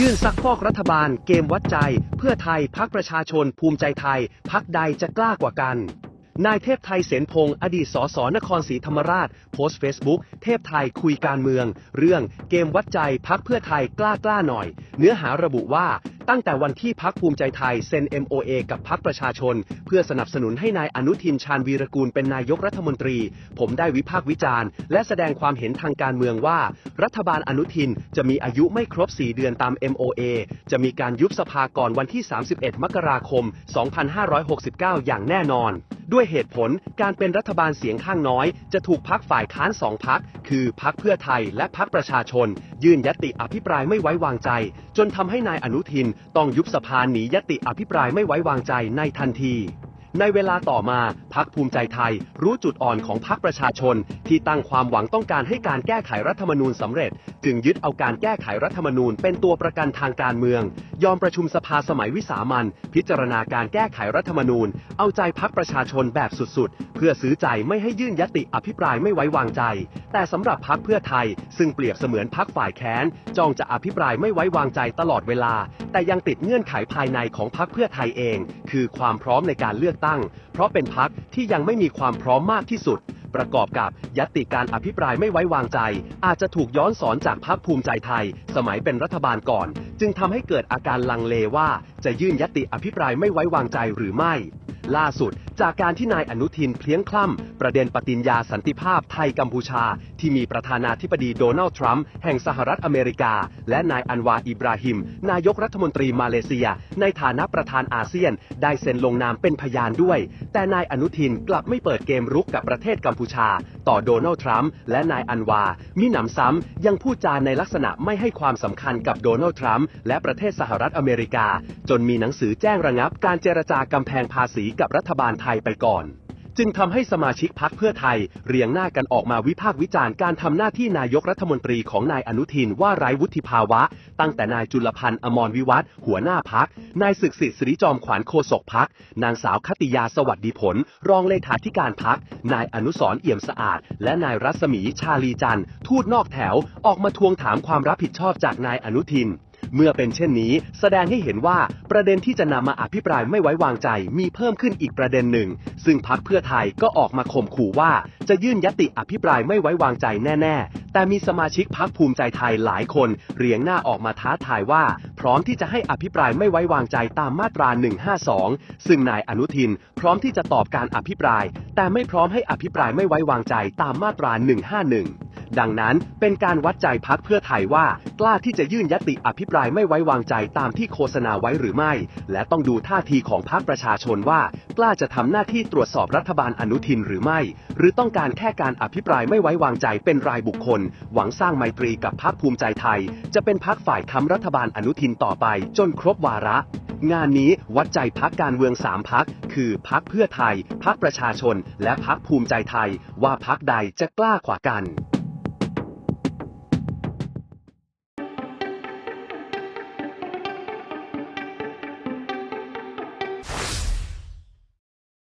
ยื่นซักฟอกรัฐบาลเกมวัดใจ เพื่อไทยพักประชาชนภูมิใจไทยพักใดจะกล้ากว่ากัน นายเทพไทยเสนพงศ์อดีตสสนครศรีธรรมราช โพสต์เฟซบุ๊กเทพไทยคุยการเมือง เรื่องเกมวัดใจพักเพื่อไทยกล้ากล้าหน่อย เนื้อหาระบุว่าตั้งแต่วันที่พักภูมิใจไทยเซ็น MOA กับพักประชาชน เพื่อสนับสนุนให้นายอนุทินชาญวีรกูลเป็นนายกรัฐมนตรี ผมได้วิพากษ์วิจารณ์ และแสดงความเห็นทางการเมืองว่า รัฐบาลอนุทินจะมีอายุไม่ครบ 4 เดือนตาม MOA จะมีการยุบสภาก่อนวันที่ 31 มกราคม 2569 อย่างแน่นอน ด้วยเหตุผลการเป็นรัฐบาลเสียงข้างน้อย จะถูกพักฝ่ายค้านสองพัก คือพักเพื่อไทยและพักประชาชน ยื่นยติอภิปรายไม่ไว้วางใจ จนทำให้นายอนุทิน ต้องยุบสภาหนียติอภิปรายไม่ไว้วางใจในทันทีในเวลาต่อมาพักภูมิใจไทย รู้จุดอ่อนของพักประชาชน ที่ตั้งความหวังต้องการให้การแก้ไขรัฐธรรมนูญสำเร็จ จึงยึดเอาการแก้ไขรัฐธรรมนูญเป็นตัวประกันทางการเมือง ยอมประชุมสภาสมัยวิสามันพิจารณาการแก้ไขรัฐธรรมนูญ เอาใจพักประชาชนแบบสุดๆ เพื่อซื้อใจไม่ให้ยื่นยติอภิปรายไม่ไว้วางใจ แต่สำหรับพักเพื่อไทย ซึ่งเปรียบเสมือนพักฝ่ายแค้นจ้องจะอภิปรายไม่ไว้วางใจตลอดเวลา แต่ยังติดเงื่อนไขภายในของพักเพื่อไทยเอง คือความพร้อมในการเลือกตั้ง เพราะเป็นพักที่ยังไม่มีความพร้อมมากที่สุด ประกอบกับยติการอภิปรายไม่ไว้วางใจ อาจจะถูกย้อนสอนจากพักภูมิใจไทย สมัยเป็นรัฐบาลก่อน จึงทำให้เกิดอาการลังเลว่า จะยื่นยติอภิปรายไม่ไว้วางใจหรือไม่ ล่าสุด จากการที่นายอนุทินเพลี้ยงคล่ำ ประเด็นปฏิญญาสันติภาพไทยกัมพูชา ที่มีประธานาธิบดีโดนัลด์ทรัมป์แห่งสหรัฐอเมริกา และนายอันวาอิบราฮิม นายกรัฐมนตรีมาเลเซีย ในฐานะประธานอาเซียน ได้เซ็นลงนามเป็นพยานด้วย แต่นายอนุทินกลับไม่เปิดเกมรุกกับประเทศกัมพูชา ต่อโดนัลด์ทรัมป์และนายอันวา มิหนำซ้ำยังพูดจาในลักษณะไม่ให้ความสำคัญกับโดนัลด์ทรัมป์และประเทศสหรัฐอเมริกา จนมีหนังสือแจ้งระงับการเจรจากำแพงภาษีกับรัฐบาลไทยไปก่อน จึงทำให้สมาชิกพักเพื่อไทย เรียงหน้ากันออกมาวิพากษ์วิจารณ์การทำหน้าที่นายกรัฐมนตรีของนายอนุทินว่าไร้วุฒิภาวะ ตั้งแต่นายจุลพันธ์อมรวิวัฒหัวหน้าพักนายศึกษิตสิริจอมขวัญโฆษกพักนางสาวคติยาสวัสดีผล รองเลขาธิการพักนายอนุสรเอี่ยมสะอาด และนายรัศมีชาลีจันทร์ทูตนอกแถวออกมาทวงถามความรับผิดชอบจากนายอนุทิน เมื่อเป็นเช่นนี้ แสดงให้เห็นว่าประเด็นที่จะนำมาอภิปรายไม่ไว้วางใจมีเพิ่มขึ้นอีกประเด็นหนึ่ง ซึ่งพักเพื่อไทยก็ออกมาข่มขู่ว่า จะยื่นยติอภิปรายไม่ไว้วางใจแน่ ๆ แต่มีสมาชิกพักภูมิใจไทยหลายคน เรียงหน้าออกมาท้าทายว่า พร้อมที่จะให้อภิปรายไม่ไว้วางใจตามมาตรา 152 ซึ่งนายอนุทิน พร้อมที่จะตอบการอภิปราย แต่ไม่พร้อมให้อภิปรายไม่ไว้วางใจตามมาตรา 151 ดังนั้นเป็นการวัดใจพักเพื่อไทยว่า กล้าที่จะยื่นยติอภิปรายไม่ไว้วางใจตามที่โฆษณาไว้หรือไม่ และต้องดูท่าทีของพรรคประชาชนว่า กล้าจะทำหน้าที่ตรวจสอบรัฐบาลอนุทินหรือไม่ หรือต้องการแค่การอภิปรายไม่ไว้วางใจเป็นรายบุคคล หวังสร้างไมตรีกับพรรคภูมิใจไทย จะเป็นพรรคฝ่ายค้ำรัฐบาลอนุทินต่อไป จนครบวาระงานนี้วัดใจพักการเมืองสามพัก คือพักเพื่อไทย พักประชาชน และพักภูมิใจไทย ว่าพักใดจะกล้ากว่ากัน